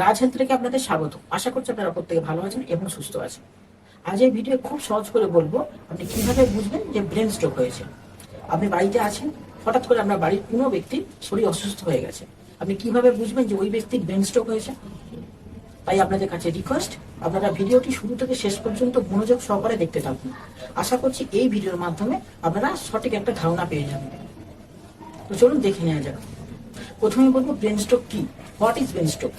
রাজ health থেকে আপনাদের স্বাগত। আশা করছি আপনারা প্রত্যেকে ভালো আছেন এবং সুস্থ আছেন। আজ এই ভিডিও খুব সহজ করে বলব, আপনি কীভাবে বুঝবেন যে ব্রেন স্ট্রোক হয়েছে? আপনি বাড়িতে আছেন, হঠাৎ করে আপনার বাড়ির কোনো ব্যক্তির শরীর অসুস্থ হয়ে গেছে। আপনি কীভাবে বুঝবেন যে ওই ব্যক্তির ব্রেন স্ট্রোক হয়েছে? তাই আপনাদের কাছে রিকোয়েস্ট আপনারা ভিডিওটি শুরু থেকে শেষ পর্যন্ত মনোযোগ সহকারে দেখতে থাকুন। আশা করছি এই ভিডিওর মাধ্যমে আপনারা সঠিক একটা ধারণা পেয়ে যাবেন। তো চলুন দেখে নেওয়া যাক। প্রথমে বলব, ব্রেন স্ট্রোক কি? What is brain stroke?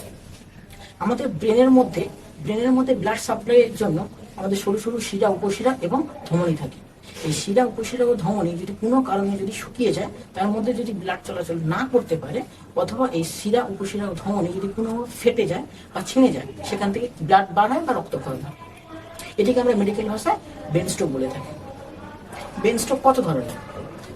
আমাদের ব্রেনের মধ্যে ব্রেনের মধ্যে ব্লাড সাপ্লাইয়ের জন্য আমাদের সরু সরু শিরা, উপশিরা এবং ধমনী থাকে। এই শিরা, উপশিরা ও ধমনী যদি কোনো কারণে যদি শুকিয়ে যায়, তার মধ্যে যদি ব্লাড চলাচল না করতে পারে, অথবা এই শিরা, উপশিরা ও ধমনী যদি কোনো ফেটে যায় বা ছিঁড়ে যায়, সেখান থেকে ব্লাড বার হয় বা রক্তক্ষরণ হয়। এটিকে আমরা মেডিকেল ভাষায় ব্রেন স্ট্রোক বলে থাকি। ব্রেন স্ট্রোক কত ধরনের?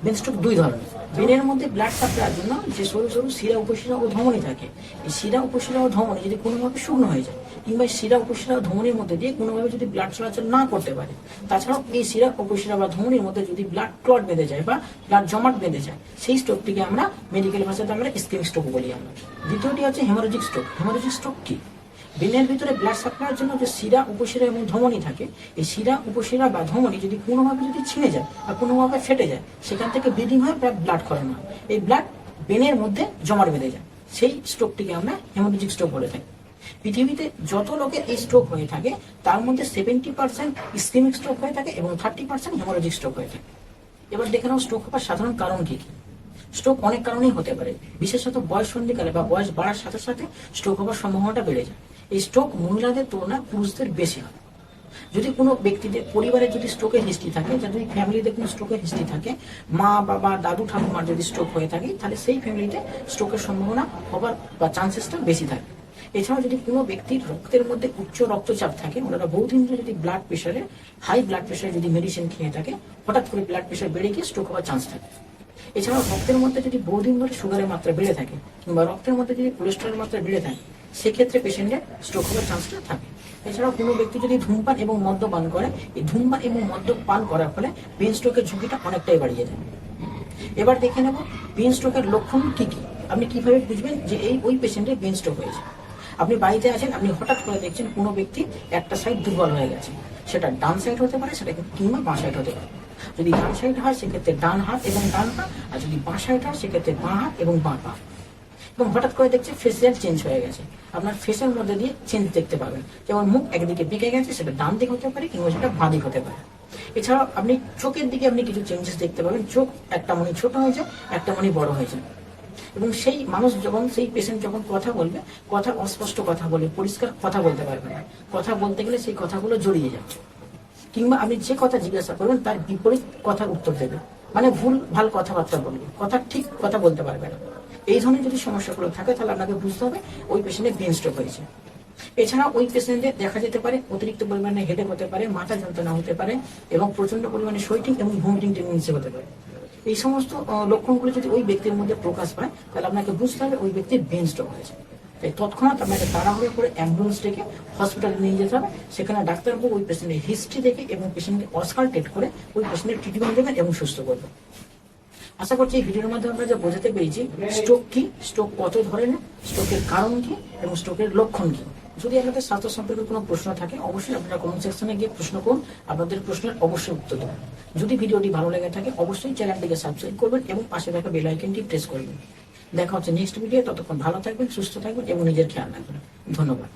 ব্রেন স্ট্রোক দুই ধরনের। ব্রেনের মধ্যে ব্লাড সাপ্লাইয়ের জন্য যে সরু সরু শিরা উপশিরা ও ধমনী থাকে, এই শিরা উপশিরা ও ধমনী যদি কোনোভাবে শুকনো হয়ে যায়, কিংবা শিরা উপশিরা ধমনীর মধ্যে দিয়ে কোনোভাবে যদি ব্লাড চলাচল না করতে পারে, তাছাড়াও এই শিরা উপশিরা বা ধমনীর মধ্যে যদি ব্লাড ক্লট বেঁধে যায় বা ব্লাড জমাট বেঁধে যায়, সেই স্ট্রোকটিকে আমরা মেডিকেল ভাষাতে আমরা স্কিমিক স্ট্রোক বলি আমরা। দ্বিতীয়টি হচ্ছে হেমারোজিক স্ট্রোক হেমারোজিক স্ট্রোক কি? ব্রেনের ভিতরে ব্লাড সাপ্লাইয়ের জন্য যে শিরা, উপশিরা এবং ধমনী থাকে, এই শিরা, উপশিরা বা ধমনী যদি কোনোভাবে যদি ছিঁড়ে যায় বা কোনোভাবে ফেটে যায়, সেখান থেকে ব্লিডিং হয় প্রায় ব্লাড খরণ হয়। এই ব্লাড ব্রেনের মধ্যে জমাট বেঁধে যায়। সেই স্ট্রোকটিকে আমরা হেমোলজিক স্ট্রোক বলে থাকি। পৃথিবীতে যত লোকের এই স্ট্রোক হয়ে থাকে, তার মধ্যে সেভেন্টি পার্সেন্ট ইসকেমিক স্ট্রোক হয়ে থাকে এবং থার্টি পার্সেন্ট হেমোলজিক স্ট্রোক হয়ে থাকে। এবার দেখে নাও স্ট্রোক হওয়ার সাধারণ কারণ কি কি? স্ট্রোক অনেক কারণেই হতে পারে। বিশেষত বয়স সন্ধিকালে বা বয়স বাড়ার সাথে সাথে স্ট্রোক হওয়ার সম্ভাবনাটা বেড়ে যায়। স্ট্রোক মহিলাদের তুলনায় পুরুষদের বেশি হয়। যদি কোনো ব্যক্তিদের, পরিবারে যদি স্ট্রোকের হিস্ট্রি থাকে যদি ফ্যামিলিতে কোনো স্ট্রোকের হিস্ট্রি থাকে, মা, বাবা, দাদু ঠাকুমার যদি স্ট্রোক হয়ে থাকে, তাহলে সেই ফ্যামিলিতে স্ট্রোকের সম্ভাবনা হবার বা চান্সেসটা বেশি থাকে। এছাড়াও যদি কোনো ব্যক্তির রক্তের মধ্যে উচ্চ রক্তচাপ থাকে ওনারা বহুদিন ধরে যদি ব্লাড প্রেশারে হাই ব্লাড প্রেশারে যদি মেডিসিন খেয়ে থাকে, হঠাৎ করে ব্লাড প্রেশার বেড়ে গিয়ে স্ট্রোক হওয়ার চান্স থাকে। এছাড়াও রক্তের মধ্যে যদি বহুদিন ধরে সুগারের মাত্রা বেড়ে থাকে, কিংবা রক্তের মধ্যে যদি কোলেস্ট্রলের মাত্রা বেড়ে থাকে সেক্ষেত্রে পেশেন্টের স্ট্রোক হওয়ার চান্সটা থাকে। এছাড়াও কোনো ব্যক্তি যদি ধূমপান এবং মদ্যপান করে, এই ধূমপান এবং মদ্যপান করার ফলে ব্রেন স্ট্রোকের ঝুঁকিটা অনেকটাই বাড়িয়ে যায় এবার দেখে নেব ব্রেন স্ট্রোকের লক্ষণ কি কি? আপনি কীভাবে বুঝবেন যে এই, ওই পেশেন্টের ব্রেন স্ট্রোক হয়েছে? আপনি বাড়িতে আছেন, আপনি হঠাৎ করে দেখছেন কোনো ব্যক্তি একটা সাইড দুর্বল হয়ে গেছে। সেটা ডান সাইড হতে পারে, সেটা কিংবা বাঁ সাইড হতে পারে। যদি ডান সাইড হয়, সেক্ষেত্রে ডান হাত এবং ডান পা, আর যদি বাঁ সাইড হয়, সেক্ষেত্রে বাঁ হাত এবং বাঁ পা। এবং হঠাৎ করে দেখছে ফেসিয়াল চেঞ্জ হয়ে গেছে। আপনার ফেসের মধ্যে দিয়ে চেঞ্জ দেখতে পাবেন। যেমন মুখ একদিকে বেঁকে গেছে, সেটা ডান দিক হতে পারে কিংবা সেটা বাঁ দিক হতে পারে। এছাড়াও আপনি চোখের দিকে আপনি কিছু চেঞ্জেস দেখতে পাবেন। চোখ একটা মনে ছোট হয়েছে একটা মনে বড় হয়েছে এবং সেই মানুষ যখন, সেই পেশেন্ট যখন কথা বলবে, কথা, অস্পষ্ট কথা বলে, পরিষ্কার কথা বলতে পারবে না। কথা বলতে গেলে সেই কথাগুলো জড়িয়ে যাবে কিংবা আপনি যে কথা জিজ্ঞাসা করবেন, তার বিপরীত কথার উত্তর দেবে। মানে ভুল, ভালো কথাবার্তা বলবে। কথা ঠিক কথা বলতে পারবে না। এই ধরনের যদি সমস্যাগুলো থাকে, তাহলে আপনাকে বুঝতে হবে ওই পেশেন্টের ব্রেন স্ট্রোক হয়েছে। এছাড়া ওই পেশেন্টদের দেখা যেতে পারে, অতিরিক্ত পরিমাণে হেডেক হতে পারে, মাথা যন্ত্রণা হতে পারে এবং প্রচণ্ড পরিমাণে শৈটিং এবং ভমিটিং টেন্ডেন্সি হতে পারে। এই সমস্ত লক্ষণগুলো যদি ওই ব্যক্তির মধ্যে প্রকাশ পায়, তাহলে আপনাকে বুঝতে হবে ওই ব্যক্তির ব্রেন স্ট্রোক হয়েছে। তাই তৎক্ষণাৎ আপনাকে তাড়াহুড়ো করে অ্যাম্বুলেন্স ডেকে হসপিটালে নিয়ে যেতে হবে। সেখানে ডাক্তারবাবু ওই পেশেন্টের হিস্ট্রি দেখে এবং পেশেন্টকে অসকালটেট করে ওই পেশেন্টের ট্রিটমেন্ট দেবেন এবং সুস্থ করবেন। আশা করছি এই ভিডিওর মাধ্যমে আমরা যা বোঝাতে পেরেছি স্ট্রোক কি? স্ট্রোক কত ধরনের? স্ট্রোকের কারণ কি? এবং স্ট্রোকের লক্ষণ কি? যদি আপনাদের স্বাস্থ্য সম্পর্কে কোনো প্রশ্ন থাকে, অবশ্যই আপনারা কমেন্ট সেকশনে গিয়ে প্রশ্ন করুন, আপনাদের প্রশ্নের অবশ্যই উত্তর দেবেন যদি ভিডিওটি ভালো লেগে থাকে, অবশ্যই চ্যানেলটিকে সাবস্ক্রাইব করবেন এবং পাশে থাকা বেল আইকনটি প্রেস করবেন। দেখা হচ্ছে নেক্সট ভিডিও ততক্ষণ ভালো থাকবেন, সুস্থ থাকবেন এবং নিজের খেয়াল রাখবেন। ধন্যবাদ।